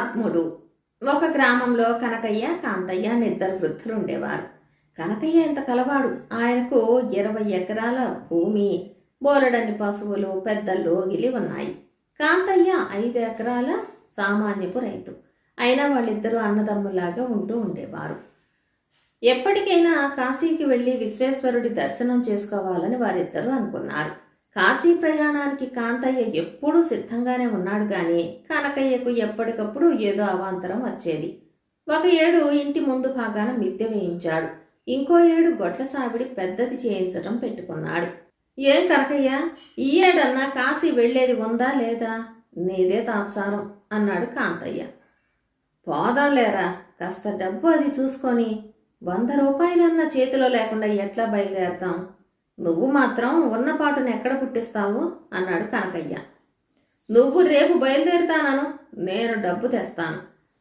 ఆత్ముడు. ఒక గ్రామంలో కనకయ్య కాంతయ్య అని ఇద్దరు వృద్ధులు ఉండేవారు కనకయ్య ఇంత కలవాడు. ఆయనకు ఇరవై ఎకరాల భూమి బోలెడన్ని పశువులు పెద్ద లోగిలి ఉన్నాయి. కాంతయ్య ఐదు ఎకరాల సామాన్యపు రైతు. అయినా వాళ్ళిద్దరూ అన్నదమ్ములాగా ఉంటూ ఉండేవారు. ఎప్పటికైనా కాశీకి వెళ్ళి విశ్వేశ్వరుడి దర్శనం చేసుకోవాలని వారిద్దరూ అనుకున్నారు. కాశీ ప్రయాణానికి కాంతయ్య ఎప్పుడూ సిద్ధంగానే ఉన్నాడు గాని కనకయ్యకు ఎప్పటికప్పుడు ఏదో అవాంతరం వచ్చేది. ఒక ఏడు ఇంటి ముందు భాగాన మిద్దె వేయించాడు. ఇంకో ఏడు గొడ్ల సావిడి పెద్దది చేయించటం పెట్టుకున్నాడు. ఏం కనకయ్య ఈ ఏడన్నా కాశీ వెళ్ళేది ఉందా లేదా? నీదే తాత్సారం అన్నాడు కాంతయ్య. పోదాం లేరా కాస్త డబ్బు అది చూసుకొని వంద రూపాయలన్నా చేతిలో లేకుండా ఎట్లా బయలుదేరతాం? నువ్వు మాత్రం ఉన్నపాటును ఎక్కడ పుట్టిస్తావు? అన్నాడు కనకయ్య. నువ్వు రేపు బయలుదేరుతానను నేను డబ్బు తెస్తాను.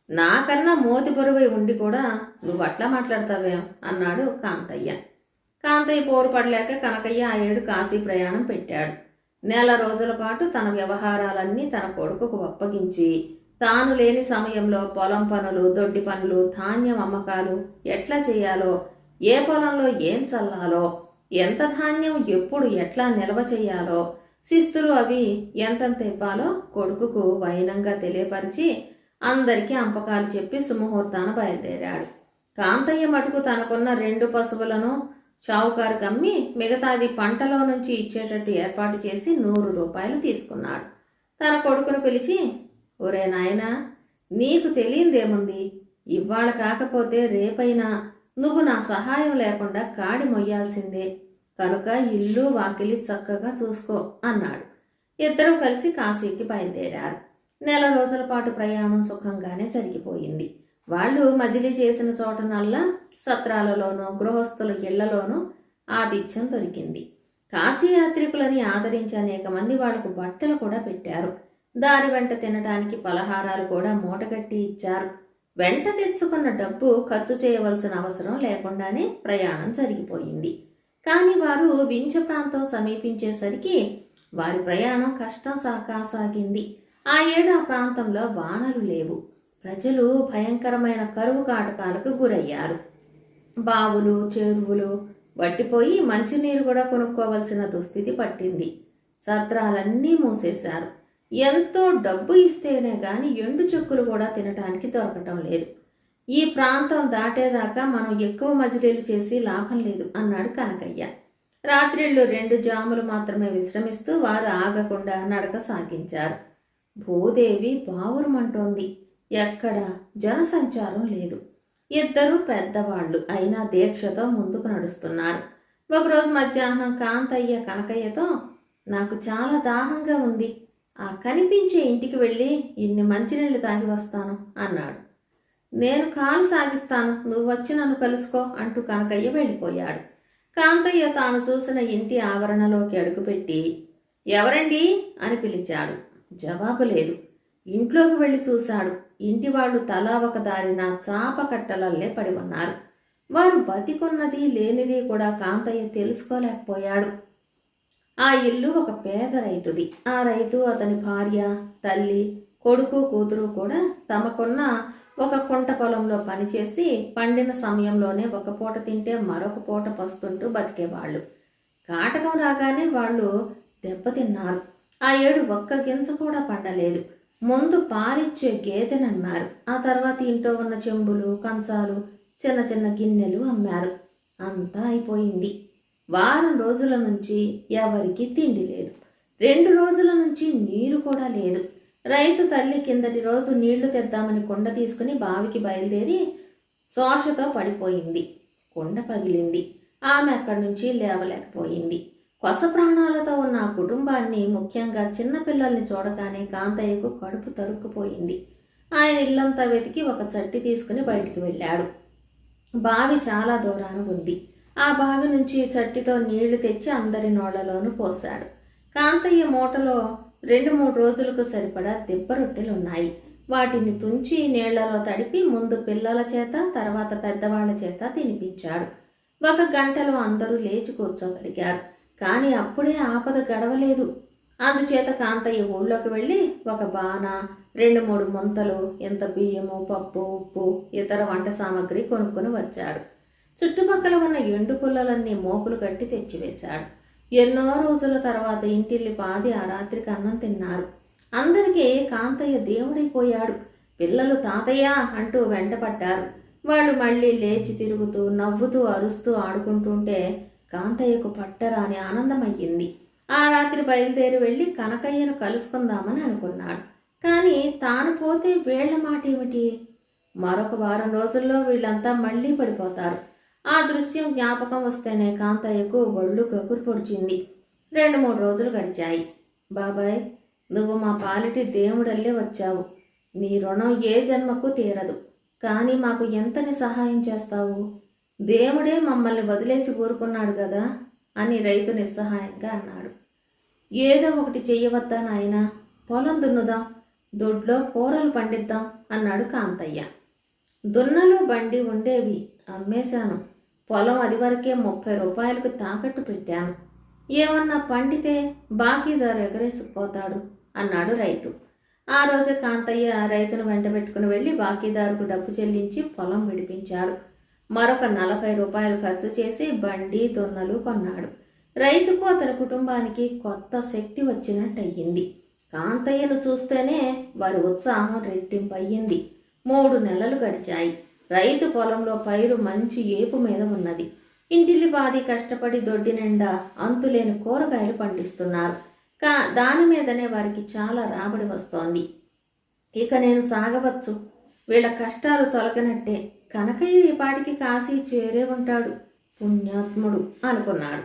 నాకన్నా మోతి బరువై ఉండి కూడా నువ్వు అట్లా మాట్లాడతావేం అన్నాడు కాంతయ్య. కాంతయ్య పోరు పడలేక కనకయ్య ఆ ఏడు కాశీ ప్రయాణం పెట్టాడు. నెల రోజుల పాటు తన వ్యవహారాలన్నీ తన కొడుకుకు అప్పగించి తాను లేని సమయంలో పొలం పనులు దొడ్డి పనులు ధాన్యం అమ్మకాలు ఎట్లా చేయాలో ఏ పొలంలో ఏం చల్లాలో ఎంత ధాన్యం ఎప్పుడు ఎట్లా నిల్వ చేయాలో శిస్తులు అవి ఎంతెంత ఇవ్వాలో కొడుకుకు వైనంగా తెలియపరిచి అందరికీ అంపకాలు చెప్పి సుముహూర్తాన బయలుదేరాడు. కాంతయ్య మటుకు తనకున్న రెండు పశువులను షావుకారుకి అమ్మి మిగతాది పంటలో నుంచి ఇచ్చేటట్టు ఏర్పాటు చేసి నూరు రూపాయలు తీసుకున్నాడు. తన కొడుకును పిలిచి ఒరే నాయనా నీకు తెలియందేముంది? ఇవాళ కాకపోతే రేపైనా నువ్వు నా సహాయం లేకుండా కాడి మొయ్యాల్సిందే. కనుక ఇల్లు వాకిలి చక్కగా చూసుకో అన్నాడు. ఇద్దరూ కలిసి కాశీకి బయలుదేరారు. నెల రోజుల పాటు ప్రయాణం సుఖంగానే జరిగిపోయింది. వాళ్ళు మజిలీ చేసిన చోటనల్లా సత్రాలలోనూ గృహస్థుల ఇళ్ళలోనూ ఆతిథ్యం దొరికింది. కాశీ యాత్రికులని ఆదరించి అనేక మంది వాళ్ళకు బట్టలు కూడా పెట్టారు. దారి వెంట తినడానికి పలహారాలు కూడా మూటగట్టి ఇచ్చారు. వెంట తెచ్చుకున్న డబ్బు ఖర్చు చేయవలసిన అవసరం లేకుండానే ప్రయాణం జరిగిపోయింది. కానీ వారు వింఛ ప్రాంతం సమీపించేసరికి వారి ప్రయాణం కష్టం సాకాసాగింది. ఆ ఏడు ఆ ప్రాంతంలో వానలు లేవు. ప్రజలు భయంకరమైన కరువు కాటకాలకు గురయ్యారు. బావులు చెరువులు వట్టిపోయి మంచినీరు కూడా కొనుక్కోవలసిన దుస్థితి పట్టింది. సత్రాలన్నీ మూసేశారు. ఎంతో డబ్బు ఇస్తేనే కానీ ఎండు చెక్కులు కూడా తినటానికి దొరకటం లేదు. ఈ ప్రాంతం దాటేదాకా మనం ఎక్కువ మజిలీలు చేసి లాభం లేదు అన్నాడు కనకయ్య. రాత్రిళ్ళు రెండు జాములు మాత్రమే విశ్రమిస్తూ వారు ఆగకుండా నడక సాగించారు. భూదేవి బావురమంటోంది. ఎక్కడ? జనసంచారం లేదు. ఇద్దరు పెద్దవాళ్ళు అయినా దీక్షతో ముందుకు నడుస్తున్నారు. ఒకరోజు మధ్యాహ్నం కాంతయ్య కనకయ్యతో నాకు చాలా దాహంగా ఉంది. కనిపించే ఇంటికి వెళ్ళి ఇన్ని మంచినీళ్ళు తాగి వస్తాను అన్నాడు. నేను కాలు సాగిస్తాను నువ్వు వచ్చి నన్ను కలుసుకో అంటూ కనకయ్య వెళ్ళిపోయాడు. కాంతయ్య తాను చూసిన ఇంటి ఆవరణలోకి అడుగుపెట్టి ఎవరండి? అని పిలిచాడు. జవాబు లేదు. ఇంట్లోకి వెళ్ళి చూశాడు. ఇంటి వాళ్ళు తలా ఒక దారిన చాప కట్టలల్లే పడి ఉన్నారు. వారు బతికున్నది లేనిది కూడా కాంతయ్య తెలుసుకోలేకపోయాడు. ఆ ఇల్లు ఒక పేద రైతుది. ఆ రైతు అతని భార్య తల్లి కొడుకు కూతురు కూడా తమకున్న ఒక కుంట పొలంలో పనిచేసి పండిన సమయంలోనే ఒక పూట తింటే మరొక పూట పస్తుంటూ బతికేవాళ్ళు. కాటకం రాగానే వాళ్ళు దెబ్బతిన్నారు. ఆ ఏడు ఒక్క గింజ కూడా పండలేదు. ముందు పాలిచ్చే గేదెని అమ్మారు. ఆ తర్వాత ఇంట్లో ఉన్న చెంబులు కంచాలు చిన్న చిన్న గిన్నెలు అమ్మారు. అంతా అయిపోయింది. వారం రోజుల నుంచి ఎవరికి తిండి లేదు. రెండు రోజుల నుంచి నీరు కూడా లేదు. రైతు తల్లి కిందటి రోజు నీళ్ళు తెద్దామని కుండ తీసుకుని బావికి బయలుదేరి శోషతో పడిపోయింది. కుండ పగిలింది. ఆమె అక్కడి నుంచి లేవలేకపోయింది. కొస ప్రాణాలతో ఉన్న ఆ కుటుంబాన్ని ముఖ్యంగా చిన్నపిల్లల్ని చూడగానే కాంతయ్యకు కడుపు తరుక్కుపోయింది. ఆయన ఇల్లంతా వెతికి ఒక చట్టి తీసుకుని బయటికి వెళ్ళాడు. బావి చాలా దూరాన ఉంది. ఆ బావి నుంచి చట్టితో నీళ్ళు తెచ్చి అందరి నోళ్ళలోనూ పోశాడు. కాంతయ్య మూటలో రెండు మూడు రోజులకు సరిపడా దెబ్బ రొట్టెలున్నాయి. వాటిని తుంచి నీళ్ళలో తడిపి ముందు పిల్లల చేత తర్వాత పెద్దవాళ్ళ చేత తినిపించాడు. ఒక గంటలో అందరూ లేచి కూర్చోగలిగారు. కానీ అప్పుడే ఆపద గడవలేదు. అందుచేత కాంతయ్య ఊళ్ళోకి వెళ్ళి ఒక బాణ రెండు మూడు ముంతలు ఎంత బియ్యము పప్పు ఉప్పు ఇతర వంట సామాగ్రి కొనుక్కొని వచ్చాడు. చుట్టుపక్కల ఉన్న ఎండు పుల్లలన్నీ మోపులు కట్టి తెచ్చివేశాడు. ఎన్నో రోజుల తర్వాత ఇంటిల్లి పాది ఆ రాత్రికి అన్నం తిన్నారు. అందరికీ కాంతయ్య దేవుడైపోయాడు. పిల్లలు తాతయ్య అంటూ వెంటపడ్డారు. వాళ్ళు మళ్ళీ లేచి తిరుగుతూ నవ్వుతూ అరుస్తూ ఆడుకుంటుంటే కాంతయ్యకు పట్టరాని ఆనందమయ్యింది. ఆ రాత్రి బయలుదేరి వెళ్ళి కనకయ్యను కలుసుకుందామని అనుకున్నాడు. కానీ తాను పోతే వీళ్ళ మాట ఏమిటి మరొక వారం రోజుల్లో వీళ్ళంతా మళ్ళీ పడిపోతారు. ఆ దృశ్యం జ్ఞాపకం వస్తేనే కాంతయ్యకు ఒళ్ళు కకురు పొడిచింది. రెండు మూడు రోజులు గడిచాయి. బాబాయ్ నువ్వు మా పాలిటి దేవుడల్లే వచ్చావు. నీ రుణం ఏ జన్మకు తీరదు. కానీ మాకు ఎంతని సహాయం చేస్తావు? దేవుడే మమ్మల్ని వదిలేసి ఊరుకున్నాడు కదా అని రైతు నిస్సహాయంగా అన్నాడు. ఏదో ఒకటి చెయ్యవద్దా నాయన? పొలం దున్నుదాం. దొడ్లో కూరలు పండిద్దాం అన్నాడు కాంతయ్య. దున్నలు బండి ఉండేవి. అమ్మేశాను. పొలం అది వరకే ముప్పై రూపాయలకు తాకట్టు పెట్టాను. ఏమన్నా పండితే బాకీదారు ఎగరేసుకుపోతాడు అన్నాడు రైతు. ఆ రోజు కాంతయ్య రైతును వెంటబెట్టుకుని వెళ్ళి బాకీదారుకు డబ్బు చెల్లించి పొలం విడిపించాడు. మరొక నలభై రూపాయలు ఖర్చు చేసి బండి దొన్నలు కొన్నాడు. రైతుకు అతని కుటుంబానికి కొత్త శక్తి వచ్చినట్టయింది. కాంతయ్యను చూస్తేనే వారి ఉత్సాహం రెట్టింపయ్యింది. మూడు నెలలు గడిచాయి. రైతు పొలంలో పైరు మంచి ఏపు మీద ఉన్నది. ఇంటిల్లి బాది కష్టపడి దొడ్డి నిండా అంతులేని కూరగాయలు పండిస్తున్నారు. కా దాని మీదనే వారికి చాలా రాబడి వస్తోంది. ఇక నేను సాగవచ్చు. వీళ్ళ కష్టాలు తొలగనట్టే కనకయ్య ఈ పాటికి కాశీ చేరే ఉంటాడు. పుణ్యాత్ముడు అనుకున్నాడు.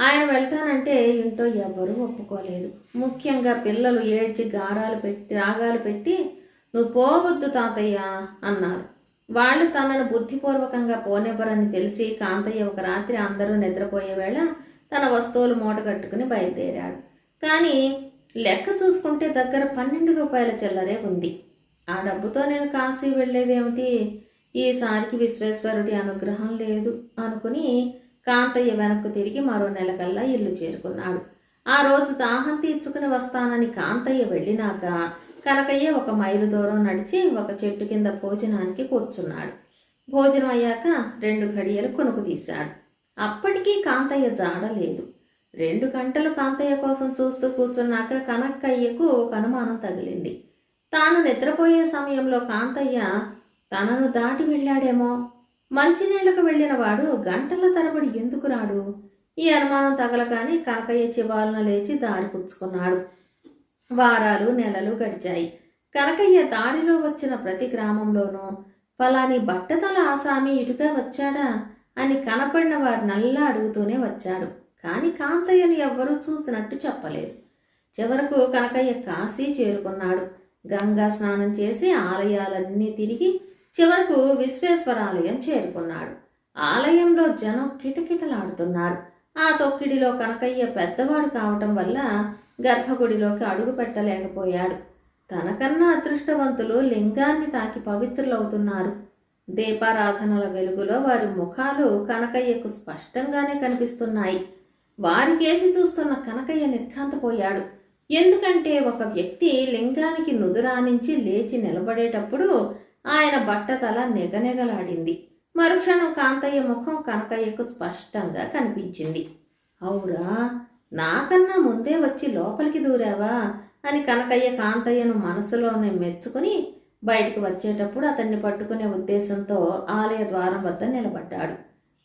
ఆయన వెళ్తానంటే ఏంటో ఎవ్వరూ ఒప్పుకోలేదు. ముఖ్యంగా పిల్లలు ఏడ్చి గారాలు పెట్టి రాగాలు పెట్టి నువ్వు పోవద్దు తాతయ్య అన్నారు. వాళ్ళు తనను బుద్ధిపూర్వకంగా పోనివ్వరని తెలిసి కాంతయ్య ఒక రాత్రి అందరూ నిద్రపోయే వేళ తన వస్తువులు మూటగట్టుకుని బయలుదేరాడు. కానీ లెక్క చూసుకుంటే దగ్గర పన్నెండు రూపాయల చిల్లరే ఉంది. ఆ డబ్బుతో నేను కాశీ వెళ్ళేదేమిటి? ఈసారికి విశ్వేశ్వరుడి అనుగ్రహం లేదు అనుకుని కాంతయ్య వెనక్కు తిరిగి మరో నెలకల్లా ఇల్లు చేరుకున్నాడు. ఆ రోజు దాహం తీర్చుకుని వస్తానని కాంతయ్య వెళ్ళినాక కనకయ్య ఒక మైలు దూరం నడిచి ఒక చెట్టు కింద భోజనానికి కూర్చున్నాడు. భోజనం అయ్యాక రెండు ఘడియలు కొనుకు తీశాడు. అప్పటికీ కాంతయ్య జాడ లేదు. రెండు గంటలు కాంతయ్య కోసం చూస్తూ కూర్చున్నాక కనక్కయ్యకు ఒక అనుమానం తగిలింది. తాను నిద్రపోయే సమయంలో కాంతయ్య తనను దాటి వెళ్ళాడేమో. మంచినీళ్ళకు వెళ్ళిన వాడు గంటల తరబడి ఎందుకు రాడు? ఈ అనుమానం తగలగానే కనకయ్య చివాలన లేచి దారి పుచ్చుకున్నాడు. వారాలు నెలలు గడిచాయి. కనకయ్య దారిలో వచ్చిన ప్రతి గ్రామంలోనూ ఫలాని బట్టతల ఆసామి ఇటుగా వచ్చాడా? అని కనపడిన వారు నల్లా అడుగుతూనే వచ్చాడు. కానీ కాంతయ్యను ఎవ్వరూ చూసినట్టు చెప్పలేదు. చివరకు కనకయ్య కాశీ చేరుకున్నాడు. గంగా స్నానం చేసి ఆలయాలన్నీ తిరిగి చివరకు విశ్వేశ్వరాలయం చేరుకున్నాడు. ఆలయంలో జనం కిటకిటలాడుతున్నారు. ఆ తొక్కిడిలో కనకయ్య పెద్దవాడు కావటం వల్ల గర్భగుడిలోకి అడుగు పెట్టలేకపోయాడు తనకన్నా అదృష్టవంతులు లింగాన్ని తాకి పవిత్రులవుతున్నారు. దీపారాధనల వెలుగులో వారి ముఖాలు కనకయ్యకు స్పష్టంగానే కనిపిస్తున్నాయి. వారికేసి చూస్తున్న కనకయ్య నిర్ఘాంతపోయాడు. ఎందుకంటే ఒక వ్యక్తి లింగానికి నుదురానించి లేచి నిలబడేటప్పుడు ఆయన బట్టతల నెగనెగలాడింది. మరుక్షణం కాంతయ్య ముఖం కనకయ్యకు స్పష్టంగా కనిపించింది. అవురా నాకన్నా ముందే వచ్చి లోపలికి దూరావా అని కనకయ్య కాంతయ్యను మనసులోనే మెచ్చుకుని బయటకు వచ్చేటప్పుడు అతన్ని పట్టుకునే ఉద్దేశంతో ఆలయ ద్వారం వద్ద నిలబడ్డాడు.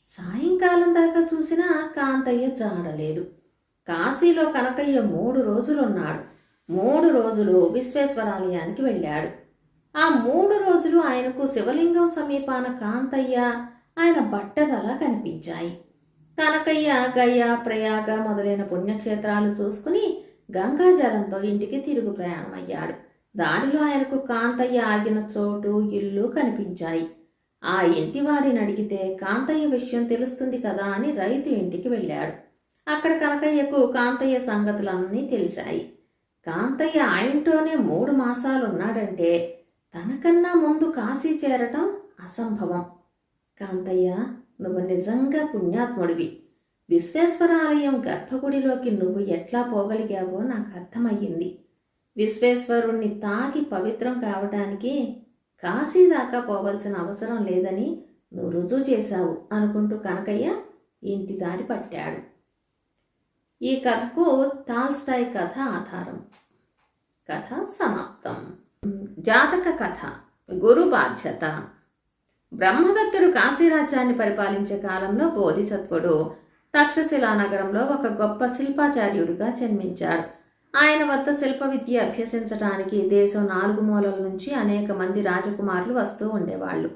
సాయంకాలం దాకా చూసినా కాంతయ్య జాడలేదు. కాశీలో కనకయ్య మూడు రోజులున్నాడు. మూడు రోజులు విశ్వేశ్వరాలయానికి వెళ్ళాడు. ఆ మూడు రోజులు ఆయనకు శివలింగం సమీపాన కాంతయ్య ఆయన బట్టదలా కనిపించాయి. కనకయ్య గయ్య ప్రయాగ మొదలైన పుణ్యక్షేత్రాలు చూసుకుని గంగాజలంతో ఇంటికి తిరుగు ప్రయాణమయ్యాడు. దానిలో ఆయనకు కాంతయ్య ఆగిన చోటు ఇల్లు కనిపించాయి. ఆ ఇంటి వారిని అడిగితే కాంతయ్య విషయం తెలుస్తుంది కదా అని రైతు ఇంటికి వెళ్ళాడు. అక్కడ కనకయ్యకు కాంతయ్య సంగతులన్నీ తెలిసాయి. కాంతయ్య ఆయనతోనే మూడు మాసాలు ఉన్నాడంటే తనకన్నా ముందు కాశీ చేరటం అసంభవం. కాంతయ్య నువ్వు నిజంగా పుణ్యాత్ముడివి. విశ్వేశ్వరాలయం గర్భగుడిలోకి నువ్వు ఎట్లా పోగలిగావో నాకు అర్థమయ్యింది. విశ్వేశ్వరుణ్ణి తాకి పవిత్రం కావటానికి కాశీ దాకా పోవలసిన అవసరం లేదని నువ్వు రుజువు చేశావు అనుకుంటూ కనకయ్య ఇంటి దారి పట్టాడు. ఈ కథకు టాల్స్టాయ్ కథ ఆధారం. కథ సమాప్తం. జాతక కథ. గురు బాధ్యత. బ్రహ్మదత్తుడు కాశీరాజ్యాన్ని పరిపాలించే కాలంలో బోధిసత్వుడు తక్షశిలా నగరంలో ఒక గొప్ప శిల్పాచార్యుడిగా జన్మించాడు. ఆయన వద్ద శిల్ప విద్య అభ్యసించడానికి దేశం నాలుగు మూలల నుంచి అనేక మంది రాజకుమారులు వస్తూ ఉండేవాళ్ళు.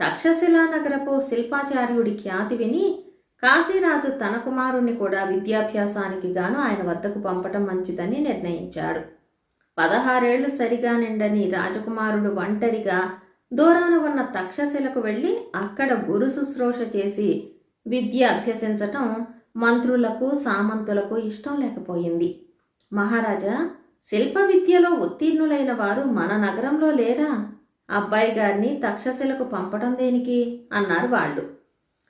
తక్షశిలా నగరపు శిల్పాచార్యుడి ఖ్యాతి విని కాశీరాజు తన కుమారుణ్ణి కూడా విద్యాభ్యాసానికి గాను ఆయన వద్దకు పంపటం మంచిదని నిర్ణయించాడు. పదహారేళ్ళు సరిగా నిండని రాజకుమారుడు ఒంటరిగా దూరాన ఉన్న తక్షశిలకు వెళ్ళి అక్కడ గురు శుశ్రూష చేసి విద్య అభ్యసించటం మంత్రులకు సామంతులకు ఇష్టం లేకపోయింది. మహారాజా శిల్ప విద్యలో ఉత్తీర్ణులైన వారు మన నగరంలో లేరా? అబ్బాయి గారిని తక్షశిలకు పంపడం దేనికి? అన్నారు వాళ్ళు.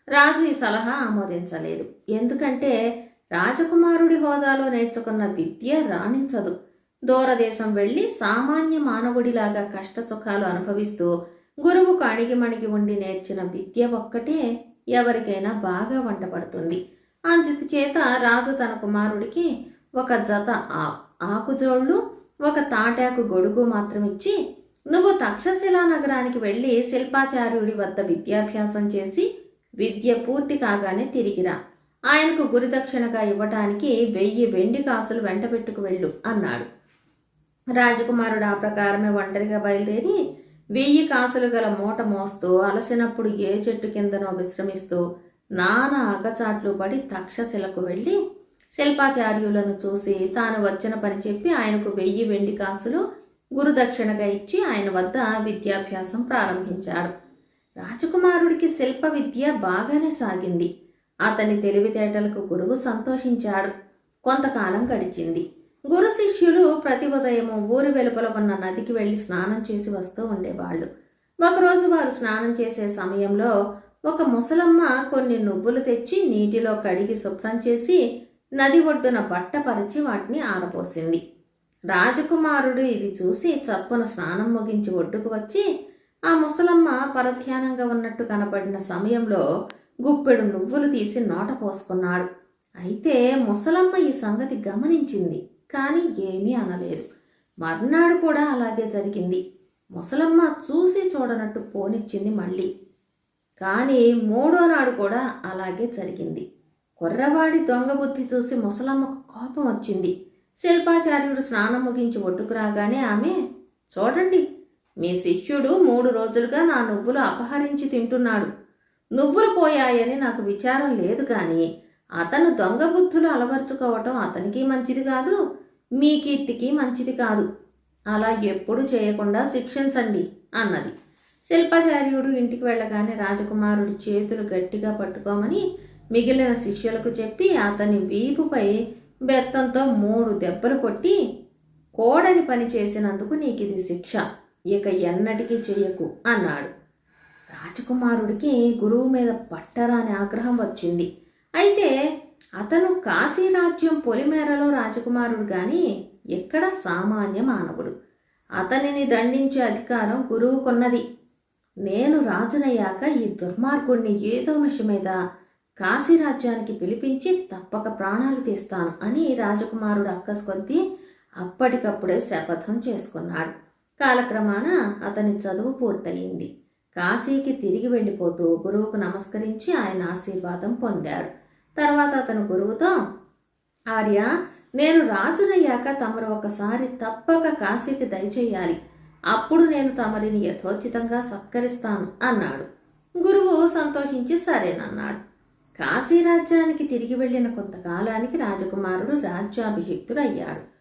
రాజు ఈ సలహా ఆమోదించలేదు. ఎందుకంటే రాజకుమారుడి హోదాలో నేర్చుకున్న విద్య రాణించదు. దూరదేశం వెళ్ళి సామాన్య మానవుడిలాగా కష్ట సుఖాలు అనుభవిస్తూ గురువుకు అణిగిమణిగి ఉండి నేర్చిన విద్య ఒక్కటే ఎవరికైనా బాగా వంటపడుతుంది. అందుచేత రాజు తన కుమారుడికి ఒక జత ఆ ఆకుజోళ్ళు ఒక తాటాకు గొడుగు మాత్రం ఇచ్చి నువ్వు తక్షశిలా నగరానికి వెళ్ళి శిల్పాచార్యుడి వద్ద విద్యాభ్యాసం చేసి విద్య పూర్తి కాగానే తిరిగిరా. ఆయనకు గురుదక్షిణగా ఇవ్వటానికి వెయ్యి వెండి కాసులు వెంటబెట్టుకు వెళ్ళు అన్నాడు. రాజకుమారుడు ఆ ప్రకారమే ఒంటరిగా బయలుదేరి వెయ్యి కాసులు గల మూట మోస్తూ అలసినప్పుడు ఏ చెట్టు కిందనో విశ్రమిస్తూ నానా అగచాట్లు పడి తక్షశిలకు వెళ్ళి శిల్పాచార్యులను చూసి తాను వచ్చిన పని చెప్పి ఆయనకు వెయ్యి వెండి కాసులు గురుదక్షిణగా ఇచ్చి ఆయన వద్ద విద్యాభ్యాసం ప్రారంభించాడు. రాజకుమారుడికి శిల్ప విద్య బాగానే సాగింది. అతని తెలివితేటలకు గురువు సంతోషించాడు. కొంతకాలం గడిచింది. గురు శిష్యులు ప్రతి ఉదయము ఊరి వెలుపల ఉన్న నదికి వెళ్ళి స్నానం చేసి వస్తూ ఉండేవాళ్ళు. ఒకరోజు వారు స్నానం చేసే సమయంలో ఒక ముసలమ్మ కొన్ని నువ్వులు తెచ్చి నీటిలో కడిగి శుభ్రం చేసి నది ఒడ్డున బట్టపరిచి వాటిని ఆరపోసింది రాజకుమారుడు ఇది చూసి చప్పున స్నానం ముగించి ఒడ్డుకు వచ్చి ఆ ముసలమ్మ పరధ్యానంగా ఉన్నట్టు కనపడిన సమయంలో గుప్పెడు నువ్వులు తీసి నోట పోసుకున్నాడు. అయితే ముసలమ్మ ఈ సంగతి గమనించింది. కానీ ఏమీ అనలేదు. మర్నాడు కూడా అలాగే జరిగింది. ముసలమ్మ చూసి చూడనట్టు పోనిచ్చింది మళ్ళీ. కానీ మూడో నాడు కూడా అలాగే జరిగింది. కుర్రవాడి దొంగ బుద్ధి చూసి ముసలమ్మకు కోపం వచ్చింది. శిల్పాచార్యుడు స్నానం ముగించి ఒడ్డుకు రాగానే ఆమె చూడండి మీ శిష్యుడు మూడు రోజులుగా నా నువ్వులు అపహరించి తింటున్నాడు. నువ్వులు పోయాయని నాకు విచారం లేదు కానీ అతను దొంగ బుద్ధులు అలవరుచుకోవటం అతనికి మంచిది కాదు మీ కీర్తికి మంచిది కాదు. అలా ఎప్పుడు చేయకుండా శిక్షించండి అన్నది. శిల్పాచార్యుడు ఇంటికి వెళ్ళగానే రాజకుమారుడి చేతులు గట్టిగా పట్టుకోమని మిగిలిన శిష్యులకు చెప్పి అతని వీపుపై బెత్తంతో మూడు దెబ్బలు కొట్టి కోడని పని చేసినందుకు నీకు ఇది శిక్ష ఇక ఎన్నటికీ చెయ్యకు అన్నాడు. రాజకుమారుడికి గురువు మీద పట్టరాని ఆగ్రహం వచ్చింది. అయితే అతను కాశీరాజ్యం పొలిమేరలో రాజకుమారుడు కానీ ఎక్కడ సామాన్య మానవుడు. అతనిని దండించే అధికారం గురువుకున్నది నేను రాజునయ్యాక ఈ దుర్మార్గుణ్ణి ఏదో మిష మీద కాశీరాజ్యానికి పిలిపించి తప్పక ప్రాణాలు తీస్తాను అని రాజకుమారుడు అక్కసుకొద్దీ అప్పటికప్పుడే శపథం చేసుకున్నాడు. కాలక్రమాన అతని చదువు పూర్తయింది. కాశీకి తిరిగి వెళ్ళిపోతూ గురువుకు నమస్కరించి ఆయన ఆశీర్వాదం పొందాడు. తర్వాత అతను గురువుతో ఆర్య నేను రాజునయ్యాక తమరు ఒకసారి తప్పక కాశీకి దయచేయాలి. అప్పుడు నేను తమరిని యథోచితంగా సత్కరిస్తాను అన్నాడు. గురువు సంతోషించి సరేనన్నాడు కాశీ రాజ్యానికి తిరిగి వెళ్ళిన కొంతకాలానికి రాజకుమారుడు రాజ్యాభిషిక్తుడు అయ్యాడు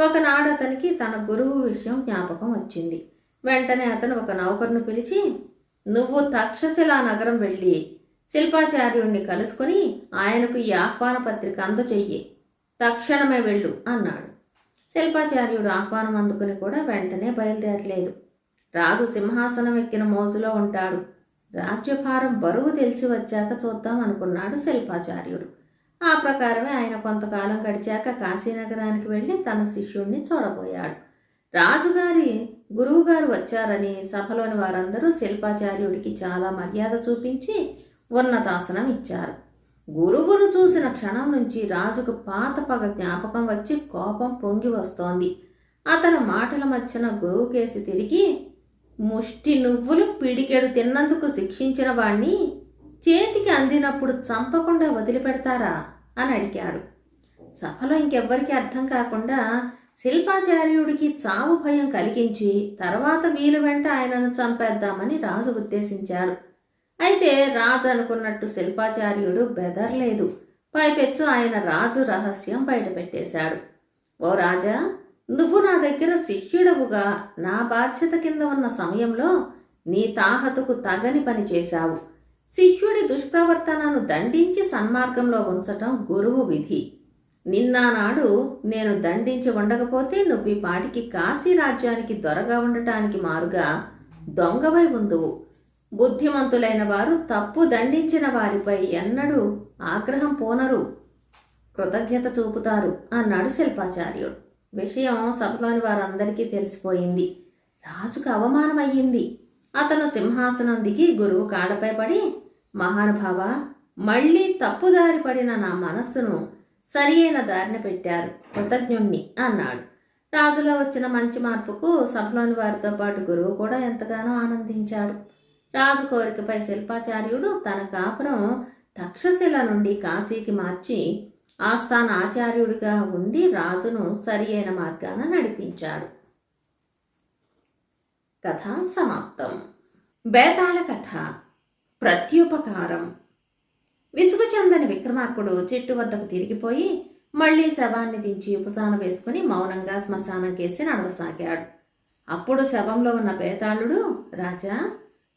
ఒకనాడు అతనికి తన గురువు విషయం జ్ఞాపకం వచ్చింది. వెంటనే అతను ఒక నౌకరును పిలిచి నువ్వు తక్షశిలా నగరం వెళ్ళి శిల్పాచార్యుణ్ణి కలుసుకొని ఆయనకు ఈ ఆహ్వాన పత్రిక అందచెయ్యి తక్షణమే వెళ్ళు అన్నాడు. శిల్పాచార్యుడు ఆహ్వానం అందుకుని కూడా వెంటనే బయలుదేరలేదు. రాజు సింహాసనం ఎక్కిన మోజులో ఉంటాడు. రాజ్యభారం బరువు తెలిసి వచ్చాక చూద్దాం అనుకున్నాడు శిల్పాచార్యుడు. ఆ ప్రకారమే ఆయన కొంతకాలం గడిచాక కాశీనగరానికి వెళ్ళి తన శిష్యుణ్ణి చూడబోయాడు. రాజుగారి గురువుగారు వచ్చారని సభలోని వారందరూ శిల్పాచార్యుడికి చాలా మర్యాద చూపించి ఉన్నతాసనం ఇచ్చారు. గురువును చూసిన క్షణం నుంచి రాజుకు పాత పగ జ్ఞాపకం వచ్చి కోపం పొంగి వస్తోంది. అతను మాటల మధ్యన గురువుకేసి తిరిగి ముష్టి నువ్వులు పిడికెడు తిన్నందుకు శిక్షించిన వాణ్ణి చేతికి అందినప్పుడు చంపకుండా వదిలిపెడతారా? అని అడిగాడు. సభలో ఇంకెవ్వరికి అర్థం కాకుండా శిల్పాచార్యుడికి చావు భయం కలిగించి తర్వాత వీలు వెంట ఆయనను చంపేద్దామని రాజు ఉద్దేశించాడు. అయితే రాజు అనుకున్నట్టు శిల్పాచార్యుడు బెదర్లేదు. పైపెచ్చు ఆయన రాజు రహస్యం బయటపెట్టేశాడు. ఓ రాజా నువ్వు నా దగ్గర శిష్యుడవుగా నా బాధ్యత కింద ఉన్న సమయంలో నీ తాహతుకు తగని పని చేశావు. శిష్యుడి దుష్ప్రవర్తనను దండించి సన్మార్గంలో ఉంచటం గురువు విధి. నిన్నానాడు నేను దండించి ఉండకపోతే నువ్వు ఈ పాటికి కాశీ రాజ్యానికి దొరగా ఉండటానికి మారుగా దొంగవై ఉందువు. బుద్ధిమంతులైన వారు తప్పు దండించిన వారిపై ఎన్నడూ ఆగ్రహం పోనరు. కృతజ్ఞత చూపుతారు అన్నాడు శిల్పాచార్యుడు. విషయం సభలోని వారందరికీ తెలిసిపోయింది. రాజుకు అవమానమయ్యింది. అతను సింహాసనం దిగి గురువు కాడపై పడి మహానుభావ మళ్ళీ తప్పుదారి పడిన నా మనస్సును సరి అయిన దారిన పెట్టారు కృతజ్ఞుణ్ణి అన్నాడు. రాజులో వచ్చిన మంచి మార్పుకు సభలోని వారితో పాటు గురువు కూడా ఎంతగానో ఆనందించాడు. రాజు కోరికపై శిల్పాచార్యుడు తన కాపురం తక్షశిల నుండి కాశీకి మార్చి ఆస్థాన ఆచార్యుడిగా ఉండి రాజును సరి అయిన మార్గాన నడిపించాడు. కథ సమాప్తం. బేతాళ కథ. ప్రత్యుపకారం. విసుగు చెందని విక్రమార్కుడు చెట్టు వద్దకు తిరిగిపోయి మళ్ళీ శవాన్ని దించి ఉపసాన వేసుకుని మౌనంగా శ్మశానం కేసి నడవసాగాడు. అప్పుడు శవంలో ఉన్న బేతాళుడు రాజా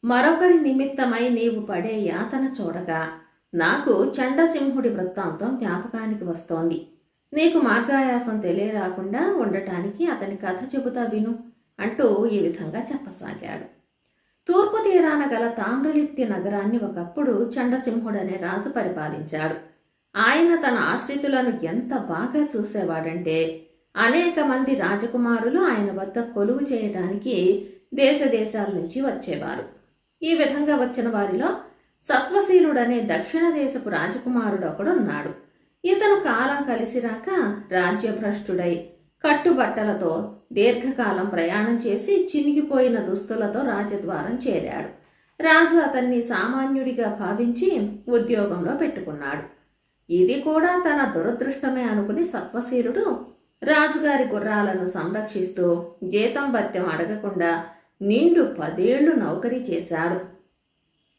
మరొకరి నిమిత్తమై నీవు పడే యాతన చూడగా నాకు చండసింహుడి వృత్తాంతం జ్ఞాపకానికి వస్తోంది. నీకు మార్గాయాసం తెలియరాకుండా ఉండటానికి అతని కథ చెబుతా విను అంటూ ఈ విధంగా చెప్పసాగాడు. తూర్పు తీరాన గల తామ్రలిప్తి నగరాన్ని ఒకప్పుడు చండసింహుడనే రాజు పరిపాలించాడు. ఆయన తన ఆశ్రితులను ఎంత బాగా చూసేవాడంటే అనేక మంది రాజకుమారులు ఆయన వద్ద కొలువు చేయడానికి దేశ దేశాల నుంచి వచ్చేవారు. ఈ విధంగా వచ్చిన వారిలో సత్వశీలుడనే దక్షిణ దేశపు రాజకుమారుడు ఒకడు ఉన్నాడు. ఇతను కాలం కలిసిరాక రాజ్యభ్రష్టుడై కట్టుబట్టలతో దీర్ఘకాలం ప్రయాణం చేసి చినిగిపోయిన దుస్తులతో రాజద్వారం చేరాడు. రాజు అతన్ని సామాన్యుడిగా భావించి ఉద్యోగంలో పెట్టుకున్నాడు. ఇది కూడా తన దురదృష్టమే అనుకుని సత్వశీలుడు రాజుగారి గుర్రాలను సంరక్షిస్తూ జీతం భత్యం అడగకుండా నిండు పదేళ్ళు నౌకరీ చేశాడు.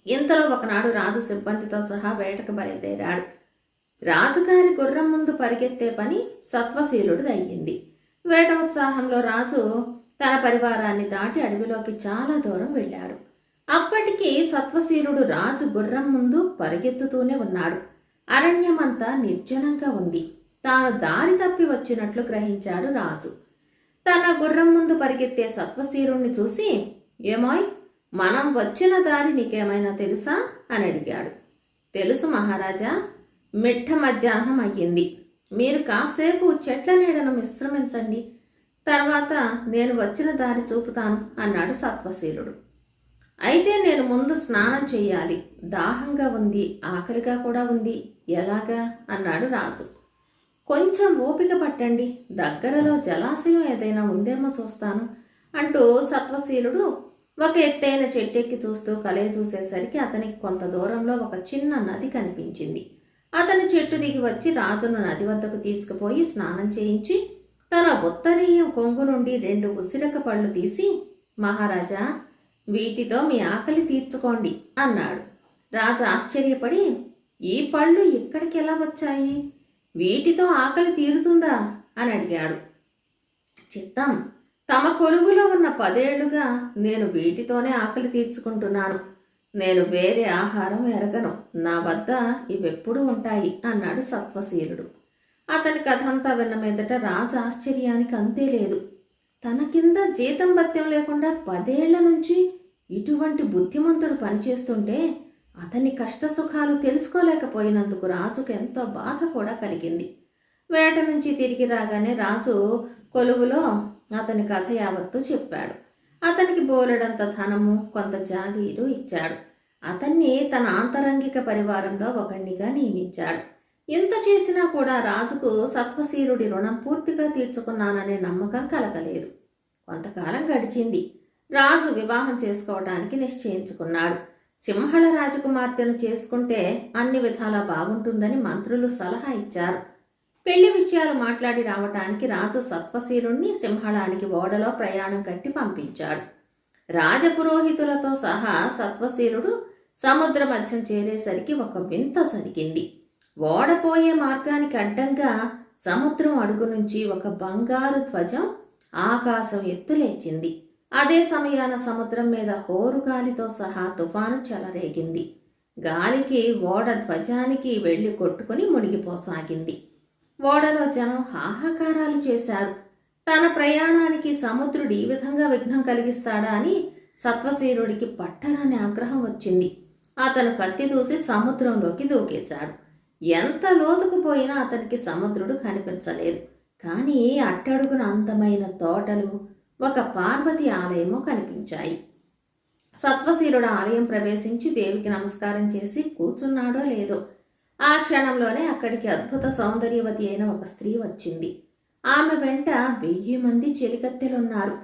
ఇంతలో ఒకనాడు రాజు సిబ్బందితో సహా వేటకు బయలుదేరాడు. రాజుగారి గుర్రం ముందు పరిగెత్తే పని సత్వశీలుడు అయ్యింది వేట ఉత్సాహంలో రాజు తన పరివారాన్ని దాటి అడవిలోకి చాలా దూరం వెళ్ళాడు. అప్పటికి సత్వశీలుడు రాజు గుర్రం ముందు పరిగెత్తుతూనే ఉన్నాడు. అరణ్యమంతా నిర్జనంగా ఉంది. తాను దారి తప్పి వచ్చినట్లు గ్రహించాడు రాజు. తన గుర్రం ముందు పరిగెత్తే సత్వశీరుణ్ణి చూసి ఏమోయ్ మనం వచ్చిన దారి నీకేమైనా తెలుసా? అని అడిగాడు. తెలుసు మహారాజా మిట్ట మధ్యాహ్నం అయ్యింది. మీరు కాసేపు చెట్ల నీడను విశ్రమించండి. తర్వాత నేను వచ్చిన దారి చూపుతాను అన్నాడు సత్వశీలుడు. అయితే నేను ముందు స్నానం చేయాలి దాహంగా ఉంది ఆకలిగా కూడా ఉంది. ఎలాగా? అన్నాడు రాజు. కొంచెం ఓపిక పట్టండి. దగ్గరలో జలాశయం ఏదైనా ఉందేమో చూస్తాను అంటూ సత్వశీలుడు ఒక ఎత్తైన చెట్టెక్కి చూస్తూ కలే చూసేసరికి అతనికి కొంత దూరంలో ఒక చిన్న నది కనిపించింది. అతను చెట్టు దిగి వచ్చి రాజును నది వద్దకు తీసుకుపోయి స్నానం చేయించి తన ఉత్తరీయం కొంగు నుండి రెండు ఉసిరక పళ్ళు తీసి మహారాజా వీటితో మీ ఆకలి తీర్చుకోండి అన్నాడు. రాజు ఆశ్చర్యపడి ఈ పళ్ళు ఇక్కడికి ఎలా వచ్చాయి? వీటితో ఆకలి తీరుతుందా? అని అడిగాడు. చిత్తం తమ కొలువులో ఉన్న పదేళ్ళుగా నేను వీటితోనే ఆకలి తీర్చుకుంటున్నాను. నేను వేరే ఆహారం ఎరగను. నా వద్ద ఇవెప్పుడూ ఉంటాయి అన్నాడు సత్వశీలుడు. అతని కథంతా విన్న మీదట రాజు ఆశ్చర్యానికి అంతే లేదు. తన కింద జీతం భత్యం లేకుండా పదేళ్ళ నుంచి ఇటువంటి బుద్ధిమంతుడు పనిచేస్తుంటే అతని కష్ట సుఖాలు తెలుసుకోలేకపోయినందుకు రాజుకు ఎంతో బాధ కూడా కలిగింది. వేట నుంచి తిరిగి రాగానే రాజు కొలువులో అతని కథ యావత్తు చెప్పాడు. అతనికి బోలెడంత ధనము కొంత జాగీరు ఇచ్చాడు. అతన్ని తన ఆంతరంగిక పరివారంలో ఒకణ్ణిగా నియమించాడు. ఇంత చేసినా కూడా రాజుకు సత్వశీలుడి రుణం పూర్తిగా తీర్చుకున్నాననే నమ్మకం కలగలేదు. కొంతకాలం గడిచింది. రాజు వివాహం చేసుకోవడానికి నిశ్చయించుకున్నాడు. సింహళ రాజకుమార్తెను చేసుకుంటే అన్ని విధాలా బాగుంటుందని మంత్రులు సలహా ఇచ్చారు. పెళ్ళి విషయాలు మాట్లాడి రావటానికి రాజు సత్వశీలుణ్ణి సింహళానికి ఓడలో ప్రయాణం కట్టి పంపించాడు. రాజపురోహితులతో సహా సత్వశీలుడు సముద్ర మధ్యం చేరేసరికి ఒక వింత జరిగింది. ఓడపోయే మార్గానికి అడ్డంగా సముద్రం అడుగు నుంచి ఒక బంగారు ధ్వజం ఆకాశం ఎత్తులేచింది అదే సమయాన సముద్రం మీద హోరుగాలితో సహా తుఫాను చెలరేగింది. గాలికి ఓడ ధ్వజానికి వెళ్ళి కొట్టుకుని మునిగిపోసాగింది. ఓడలో జనం హాహాకారాలు చేశారు. తన ప్రయాణానికి సముద్రుడు ఈ విధంగా విఘ్నం కలిగిస్తాడా అని సత్వశీరుడికి పట్టరాని ఆగ్రహం వచ్చింది. అతను కత్తి దూసి సముద్రంలోకి దూకేశాడు. ఎంత లోతుకు పోయినా అతనికి సముద్రుడు కనిపించలేదు. కానీ అట్టడుగున అందమైన తోటలు ఒక పార్వతి ఆలయము కనిపించాయి. సత్వశీరుడు ఆలయం ప్రవేశించి దేవికి నమస్కారం చేసి కూర్చున్నాడో లేదో? ఆ క్షణంలోనే అక్కడికి అద్భుత సౌందర్యవతి అయిన ఒక స్త్రీ వచ్చింది. ఆమె వెంట వెయ్యి మంది చెలికత్తెలున్నారు.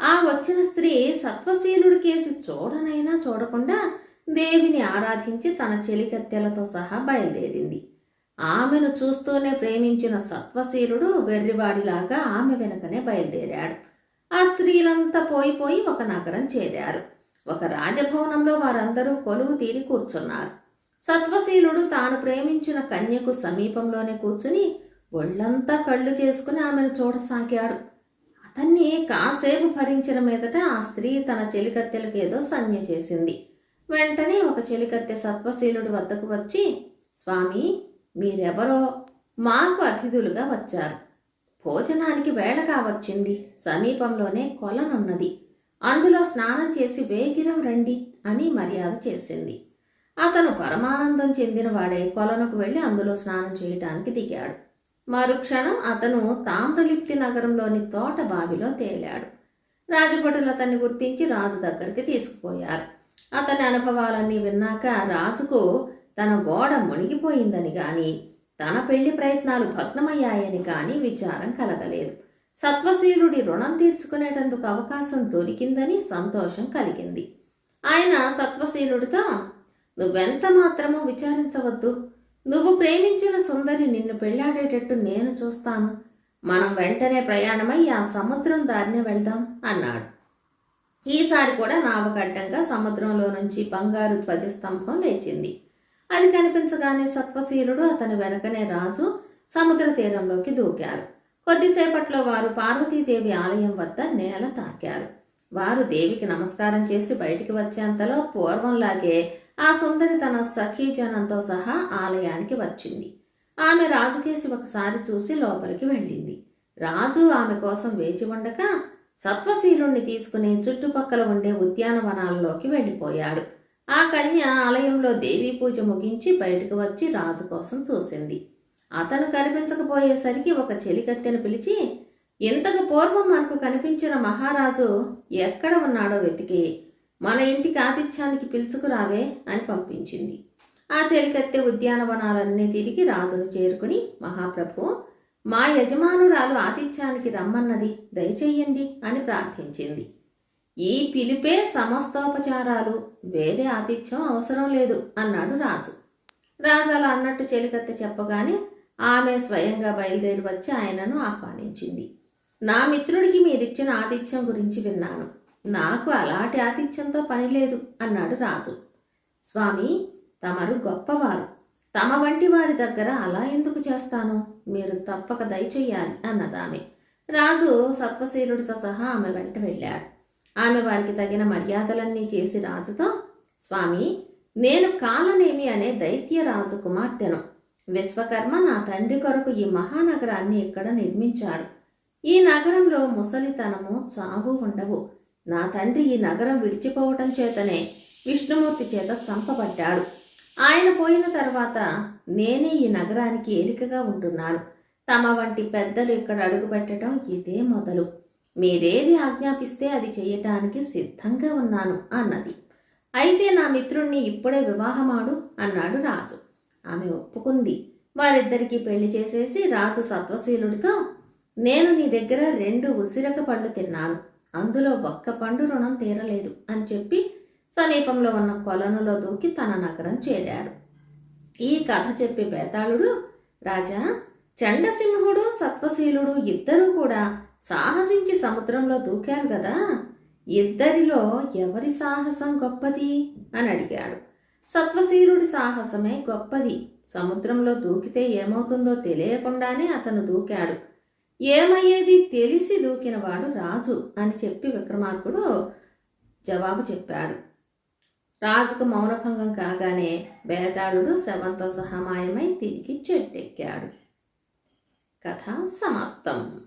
ఆ వచ్చిన స్త్రీ సత్వశీలుడి కేసి చూడనైనా చూడకుండా దేవిని ఆరాధించి తన చెలికత్తెలతో సహా బయలుదేరింది. ఆమెను చూస్తూనే ప్రేమించిన సత్వశీలుడు వెర్రివాడిలాగా ఆమె వెనుకనే బయలుదేరాడు. ఆ స్త్రీలంతా పోయిపోయి ఒక నగరం చేరారు. ఒక రాజభవనంలో వారందరూ కొలువు తీరి కూర్చున్నారు. సత్వశీలుడు తాను ప్రేమించిన కన్యకు సమీపంలోనే కూర్చుని ఒళ్ళంతా కళ్ళు చేసుకుని ఆమెను చూడసాగాడు. అతన్ని కాసేపు భరించిన మీదట ఆ స్త్రీ తన చెలికత్తెలకు ఏదో సంజ్ఞ చేసింది. వెంటనే ఒక చెలికత్తె సత్వశీలుడి వద్దకు వచ్చి స్వామి మీరెవరో? మాకు అతిథులుగా వచ్చారు. భోజనానికి వేళ కావచ్చింది. సమీపంలోనే కొలనున్నది. అందులో స్నానం చేసి వేగిరం రండి అని మర్యాద చేసింది. అతను పరమానందం చెందినవాడే కొలనుకు వెళ్ళి అందులో స్నానం చేయటానికి దిగాడు. మరుక్షణం అతను తామ్రలిప్తి నగరంలోని తోట బావిలో తేలాడు. రాజభటులు అతన్ని గుర్తించి రాజు దగ్గరికి తీసుకుపోయారు. అతని అనుభవాలన్నీ విన్నాక రాజుకు తన ఓడ మునిగిపోయిందని కానీ తన పెళ్ళి ప్రయత్నాలు భగ్నమయ్యాయని కానీ విచారం కలగలేదు. సత్వశీలుడి రుణం తీర్చుకునేటందుకు అవకాశం దొరికిందని సంతోషం కలిగింది. ఆయన సత్వశీలుడితో నువ్వెంత మాత్రమూ విచారించవద్దు. నువ్వు ప్రేమించిన సుందరి నిన్ను పెళ్ళాడేటట్టు నేను చూస్తాను. మనం వెంటనే ప్రయాణమై ఆ సముద్రం దారినే వెళ్దాం అన్నాడు. ఈసారి కూడా నావకడ్డంగా సముద్రంలో నుంచి బంగారు ధ్వజస్తంభం లేచింది. అది కనిపించగానే సత్వశీలుడు అతని వెనకనే రాజు సముద్ర తీరంలోకి దూకారు. కొద్దిసేపట్లో వారు పార్వతీదేవి ఆలయం వద్ద నేల తాకారు. వారు దేవికి నమస్కారం చేసి బయటికి వచ్చేంతలో పూర్వంలాగే ఆ సుందరి తన సఖీజనంతో సహా ఆలయానికి వచ్చింది. ఆమె రాజుకేసి ఒకసారి చూసి లోపలికి వెళ్ళింది. రాజు ఆమె కోసం వేచి ఉండగా సత్వశీలుణ్ణి తీసుకుని చుట్టుపక్కల ఉండే ఉద్యానవనాలలోకి వెళ్ళిపోయాడు. ఆ కన్య ఆలయంలో దేవీ పూజ ముగించి బయటకు వచ్చి రాజు కోసం చూసింది. అతను కనిపించకపోయేసరికి ఒక చెలికత్తెను పిలిచి ఇంతకు పూర్వం మనకు కనిపించిన మహారాజు ఎక్కడ ఉన్నాడో వెతికి. మన ఇంటికి ఆతిథ్యానికి పిలుచుకురావే అని పంపించింది. ఆ చెలికత్తె ఉద్యానవనాలన్నీ తిరిగి రాజును చేరుకుని మహాప్రభు మా యజమానురాలు ఆతిథ్యానికి రమ్మన్నది. దయచేయండి అని ప్రార్థించింది. ఈ పిలిపే సమస్తోపచారాలు వేరే ఆతిథ్యం అవసరం లేదు అన్నాడు రాజు. రాజు అలా అన్నట్టు చెలికత్తె చెప్పగానే ఆమె స్వయంగా బయలుదేరి వచ్చి ఆయనను ఆహ్వానించింది. నా మిత్రుడికి మీరిచ్చిన ఆతిథ్యం గురించి విన్నాను. నాకు అలాంటి ఆతిథ్యంతో పని లేదు అన్నాడు రాజు. స్వామి తమరు గొప్పవారు. తమ వంటి వారి దగ్గర అలా ఎందుకు చేస్తాను? మీరు తప్పక దయచెయ్యాలి అన్నదామె. రాజు సత్వశీలుడితో సహా ఆమె వెంట వెళ్ళాడు. ఆమె వారికి తగిన మర్యాదలన్నీ చేసి రాజుతో స్వామి నేను కాలనేమి అనే దైత్య రాజు కుమార్తెను విశ్వకర్మ నా తండ్రి కొరకు ఈ మహానగరాన్ని ఇక్కడ నిర్మించాడు. ఈ నగరంలో ముసలితనము చావు ఉండవు. నా తండ్రి ఈ నగరం విడిచిపోవటం చేతనే విష్ణుమూర్తి చేత చంపబడ్డాడు. ఆయన పోయిన తర్వాత నేనే ఈ నగరానికి ఏలికగా ఉంటున్నాను. తమ వంటి పెద్దలు ఇక్కడ అడుగుపెట్టడం ఇదే మొదలు. మీరేది ఆజ్ఞాపిస్తే అది చేయటానికి సిద్ధంగా ఉన్నాను అన్నది. అయితే నా మిత్రుణ్ణి ఇప్పుడే వివాహమాడు అన్నాడు రాజు. ఆమె ఒప్పుకుంది. వారిద్దరికీ పెళ్ళి చేసేసి రాజు సత్వశీలుడితో నేను నీ దగ్గర రెండు ఉసిరక పళ్ళు తిన్నాను. అందులో ఒక్క పండు రుణం తీరలేదు అని చెప్పి సమీపంలో ఉన్న కొలనులో దూకి తన నగరం చేరాడు. ఈ కథ చెప్పే బేతాళుడు రాజా చండసింహుడు సత్వశీలుడు ఇద్దరూ కూడా సాహసించి సముద్రంలో దూకారు కదా ఇద్దరిలో ఎవరి సాహసం గొప్పది? అని అడిగాడు. సత్వశీలుడి సాహసమే గొప్పది. సముద్రంలో దూకితే ఏమవుతుందో తెలియకుండానే అతను దూకాడు. ఏమయ్యేది తెలిసి దూకినవాడు రాజు అని చెప్పి విక్రమార్కుడు జవాబు చెప్పాడు. రాజుకు మౌనభంగం కాగానే బేతాళుడు శవంతో సహమాయమై తిరిగి చెట్టెక్కాడు. కథ సమాప్తం.